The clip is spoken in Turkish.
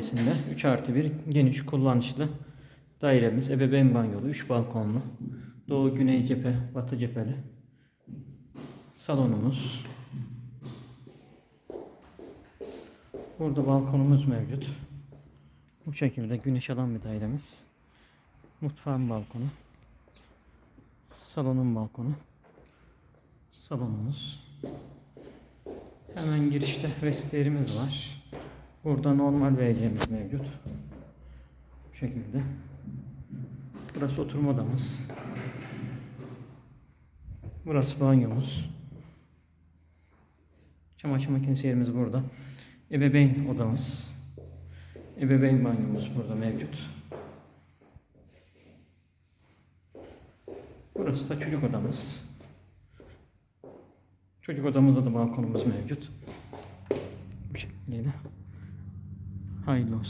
Dairesi'nde 3 artı 1 geniş kullanışlı dairemiz. Ebeveyn banyolu, 3 balkonlu. Doğu, güney cephe, batı cepheli. Salonumuz. Burada balkonumuz mevcut. Bu şekilde güneş alan bir dairemiz. Mutfağın balkonu. Salonun balkonu. Salonumuz. Hemen girişte vestiyerimiz var. Burada normal WC'miz mevcut. Bu şekilde. Burası oturma odamız. Burası banyomuz. Çamaşır makinesi yerimiz burada. Ebeveyn odamız. Ebeveyn banyomuz burada mevcut. Burası da çocuk odamız. Çocuk odamızda da balkonumuz mevcut. 换一种